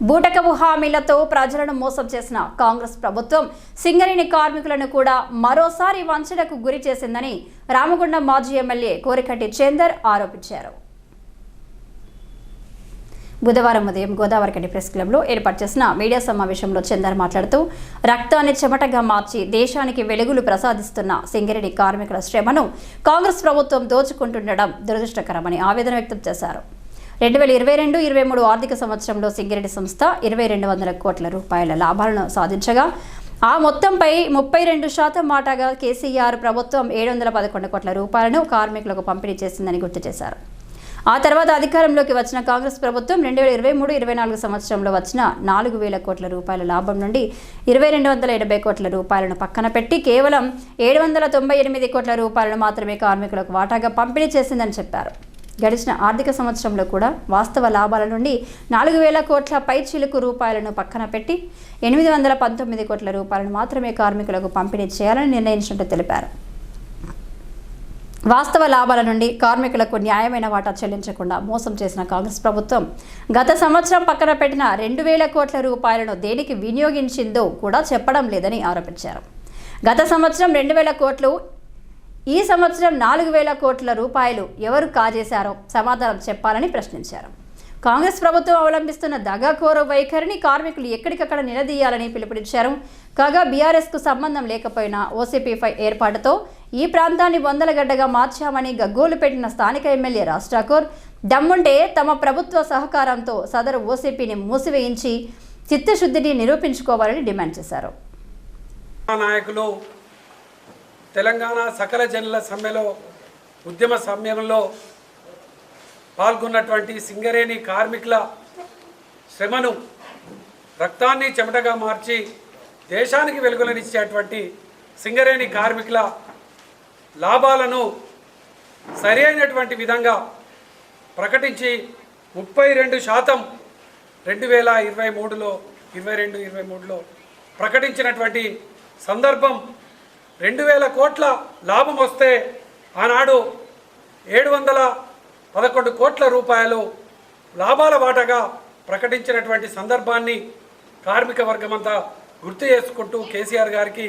బూటకపు హామీలతో ప్రజలను మోసం చేసిన కాంగ్రెస్ ప్రభుత్వం సింగరేణి కార్మికులను కూడా మరోసారి వంచనకు గురి చేసిందని రామగుండం మాజీ ఎమ్మెల్యే కోరికటి చందర్ ఆరోపించారు. బుధవారం ఉదయం గోదావరికని ప్రెస్ క్లబ్లో ఏర్పాటు చేసిన మీడియా సమావేశంలో చందర్ మాట్లాడుతూ రక్తాన్ని చెమటగా మార్చి దేశానికి వెలుగులు ప్రసాదిస్తున్న సింగరేణి కార్మికుల శ్రమను కాంగ్రెస్ ప్రభుత్వం దోచుకుంటుండడం దురదృష్టకరమని ఆవేదన వ్యక్తం చేశారు. రెండు వేల ఇరవై రెండు ఇరవై మూడు ఆర్థిక సంవత్సరంలో సింగరేణి సంస్థ ఇరవై రెండు వందల కోట్ల రూపాయల లాభాలను సాధించగా ఆ మొత్తంపై ముప్పై రెండు శాతం మాటాగా కేసీఆర్ ప్రభుత్వం ఏడు వందల పదకొండు కోట్ల రూపాయలను కార్మికులకు పంపిణీ చేసిందని గుర్తు చేశారు. ఆ తర్వాత అధికారంలోకి వచ్చిన కాంగ్రెస్ ప్రభుత్వం రెండు వేల ఇరవై మూడు ఇరవై నాలుగు సంవత్సరంలో వచ్చిన నాలుగు వేల కోట్ల రూపాయల లాభం నుండి ఇరవై రెండు వందల ఎనభై కోట్ల రూపాయలను పక్కన పెట్టి కేవలం ఏడు వందల తొంభై ఎనిమిది కోట్ల రూపాయలను మాత్రమే కార్మికులకు వాటాగా పంపిణీ చేసిందని చెప్పారు. గడిచిన ఆర్థిక సంవత్సరంలో కూడా వాస్తవ లాభాల నుండి నాలుగు వేల కోట్ల పైచిలుకు రూపాయలను పక్కన పెట్టి ఎనిమిది వందల పంతొమ్మిది కోట్ల రూపాయలను మాత్రమే కార్మికులకు పంపిణీ చేయాలని నిర్ణయించినట్టు తెలిపారు. వాస్తవ లాభాల నుండి కార్మికులకు న్యాయమైన వాటా చెల్లించకుండా మోసం చేసిన కాంగ్రెస్ ప్రభుత్వం గత సంవత్సరం పక్కన పెట్టిన రెండు వేల కోట్ల రూపాయలను దేనికి వినియోగించిందో కూడా చెప్పడం లేదని ఆరోపించారు. గత సంవత్సరం రెండు వేల కోట్లు ఈ సంవత్సరం నాలుగు వేల కోట్ల రూపాయలు ఎవరు కాజేశారో సమాధానం చెప్పాలని ప్రశ్నించారు. కాంగ్రెస్ ప్రభుత్వం అవలంబిస్తున్న దగాకోర వైఖరిని కార్మికులు ఎక్కడికక్కడ నిలదీయాలని పిలుపునిచ్చారు. కాగా బీఆర్ఎస్కు సంబంధం లేకపోయినా ఓసీపీఫై ఏర్పాటుతో ఈ ప్రాంతాన్ని వందలగడ్డగా మార్చామని గగ్గోలు పెట్టిన స్థానిక ఎమ్మెల్యే రాజ్ ఠాకూర్ దమ్ముంటే తమ ప్రభుత్వ సహకారంతో సదరు ఓసీపీని మూసివేయించి చిత్తశుద్ధిని నిరూపించుకోవాలని డిమాండ్ చేశారు. నాయకులు తెలంగాణ సకల జనుల సమ్మెలో ఉద్యమ సమయంలో పాల్గొన్నటువంటి సింగరేణి కార్మికుల శ్రమను రక్తాన్ని చెమటగా మార్చి దేశానికి వెలుగులనిచ్చేటువంటి సింగరేణి కార్మికుల లాభాలను సరి అయినటువంటి విధంగా ప్రకటించి ముప్పై రెండు శాతం రెండు వేల ఇరవై మూడులో ఇరవై రెండు ఇరవై మూడులో ప్రకటించినటువంటి సందర్భం రెండు వేల కోట్ల లాభం వస్తే ఆనాడు ఏడు వందల పదకొండు కోట్ల రూపాయలు లాభాల వాటగా ప్రకటించినటువంటి సందర్భాన్ని కార్మిక వర్గమంతా గుర్తు చేసుకుంటూ కేసీఆర్ గారికి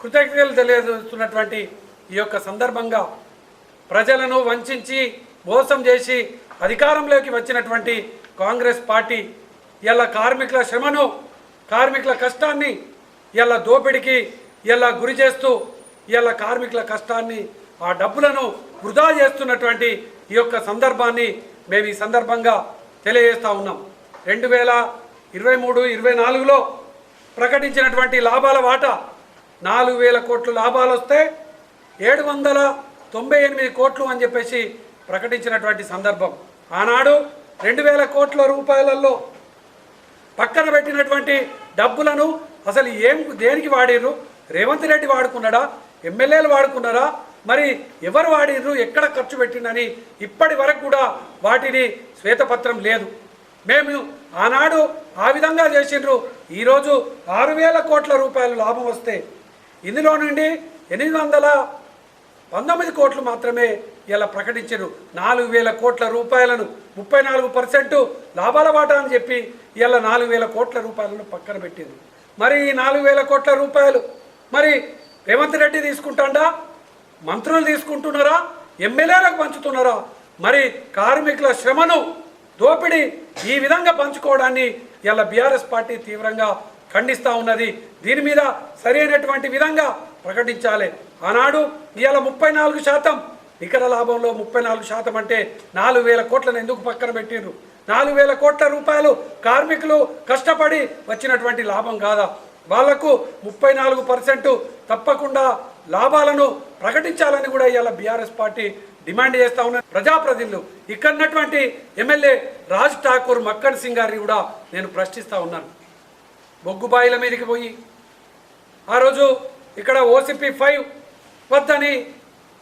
కృతజ్ఞతలు తెలియజేస్తున్నటువంటి ఈ యొక్క సందర్భంగా ప్రజలను వంచి మోసం చేసి అధికారంలోకి వచ్చినటువంటి కాంగ్రెస్ పార్టీ ఇలా కార్మికుల శ్రమను కార్మికుల కష్టాన్ని ఇలా దోపిడికి ఇలా గురి చేస్తూ ఇలా కార్మికుల కష్టాన్ని ఆ డబ్బులను వృధా చేస్తున్నటువంటి ఈ యొక్క సందర్భాన్ని మేము ఈ సందర్భంగా తెలియజేస్తూ ఉన్నాం. రెండు వేల ఇరవై మూడు ఇరవై నాలుగులో ప్రకటించినటువంటి లాభాల వాటా నాలుగు వేల కోట్లు లాభాలు వస్తే ఏడు వందల తొంభై ఎనిమిది కోట్లు అని చెప్పేసి ప్రకటించినటువంటి సందర్భం. ఆనాడు రెండు వేల కోట్ల రూపాయలలో పక్కన పెట్టినటువంటి డబ్బులను అసలు ఏం దేనికి వాడిర్రు? రేవంత్ రెడ్డి వాడుకున్నాడా? ఎమ్మెల్యేలు వాడుకున్నారా? మరి ఎవరు వాడిర్రు? ఎక్కడ ఖర్చు పెట్టిందని ఇప్పటి వరకు కూడా వాటిని శ్వేతపత్రం లేదు. మేము ఆనాడు ఆ విధంగా చేసిండ్రు. ఈరోజు ఆరు వేల కోట్ల రూపాయలు లాభం వస్తే ఇందులో నుండి ఎనిమిది వందల పంతొమ్మిది కోట్లు మాత్రమే ఇలా ప్రకటించారు నాలుగు వేల కోట్ల రూపాయలను ముప్పై నాలుగు పర్సెంట్ లాభాల వాటా అని చెప్పి ఇలా నాలుగు వేల కోట్ల రూపాయలను పక్కన పెట్టింది మరి ఈ నాలుగు వేల కోట్ల రూపాయలు మరి రేవంత్ రెడ్డి తీసుకుంటాడా? మంత్రులు తీసుకుంటున్నారా? ఎమ్మెల్యేలకు పంచుతున్నారా? మరి కార్మికుల శ్రమను దోపిడీ ఈ విధంగా పంచుకోవడాన్ని ఇలా బీఆర్ఎస్ పార్టీ తీవ్రంగా ఖండిస్తూ ఉన్నది. దీని మీద సరైనటువంటి విధంగా ప్రకటించాలి. ఆనాడు ఇవాళ ముప్పై నాలుగు శాతం నికర లాభంలో ముప్పై నాలుగు శాతం అంటే నాలుగు వేల కోట్లను ఎందుకు పక్కన పెట్టిండ్రు నాలుగు వేల కోట్ల రూపాయలు కార్మికులు కష్టపడి వచ్చినటువంటి లాభం కాదా? వాళ్ళకు ముప్పై నాలుగు పర్సెంట్ తప్పకుండా లాభాలను ప్రకటించాలని కూడా ఇవాళ బీఆర్ఎస్ పార్టీ డిమాండ్ చేస్తా ఉన్నారు ప్రజాప్రతినిధులు ఇక్కడ ఉన్నటువంటి ఎమ్మెల్యే రాజ్ ఠాకూర్ మక్కన్ సింగ్ గారిని కూడా నేను ప్రశ్నిస్తా ఉన్నాను. బొగ్గుబాయిల మీదకి పోయి. ఆ రోజు ఇక్కడ ఓసిపి ఫైవ్ వద్దని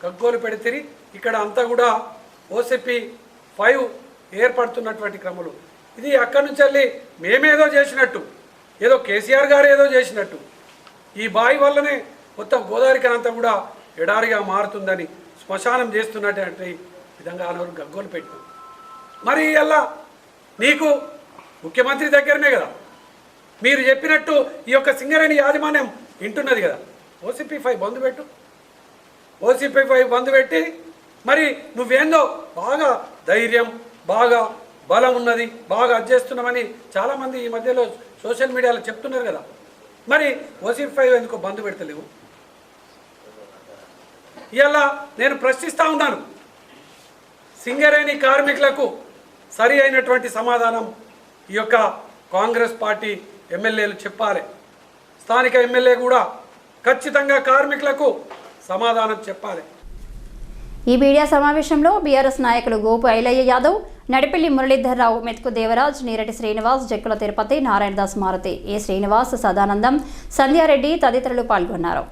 గగ్గోలు పెడితే ఇక్కడ అంతా కూడా ఓసిపి ఫైవ్ ఏర్పడుతున్నటువంటి క్రమంలో. ఇది అక్కడి నుంచి వెళ్ళి మేమేదో చేసినట్టు. ఏదో కేసీఆర్ గారు ఏదో చేసినట్టు. ఈ బావి వల్లనే మొత్తం గోదావరి కనంతా కూడా ఎడారిగా మారుతుందని శ్మశానం చేస్తున్నటువంటి విధంగా అనవరు గగ్గోలు పెట్టినాం. మరి అలా నీకు ముఖ్యమంత్రి దగ్గరనే కదా. మీరు చెప్పినట్టు ఈ యొక్క సింగరేణి యాజమాన్యం వింటున్నది కదా. ఓసీపీ ఫైవ్ బంద్ పెట్టు. ఓసీపీ ఫైవ్ బంద్ పెట్టి మరి నువ్వేందో బాగా ధైర్యం బాగా బలం ఉన్నది బాగా అది చేస్తున్నామని చాలామంది ఈ మధ్యలో సోషల్ మీడియాలో చెప్తున్నారు కదా. మరి ఓసీ ఫైవ్ ఎందుకో బంద్ పెడతలేవు? ఇలా నేను ప్రశ్నిస్తూ ఉన్నాను. సింగరేణి కార్మికులకు సరి అయినటువంటి సమాధానం ఈ యొక్క కాంగ్రెస్ పార్టీ ఎమ్మెల్యేలు చెప్పాలి. స్థానిక ఎమ్మెల్యే కూడా ఖచ్చితంగా కార్మికులకు సమాధానం చెప్పాలి. ఈ మీడియా సమావేశంలో బీఆర్ఎస్ నాయకులు గోపు ఐలయ్య యాదవ్ నడిపెల్లి మురళీధర్రావు మెతుకు దేవరాజ్ నీరటి శ్రీనివాస్ జక్కుల తిరుపతి నారాయణదాస్ మారుతి. ఏ శ్రీనివాస్ సదానందం సంధ్యారెడ్డి తదితరులు పాల్గొన్నారు.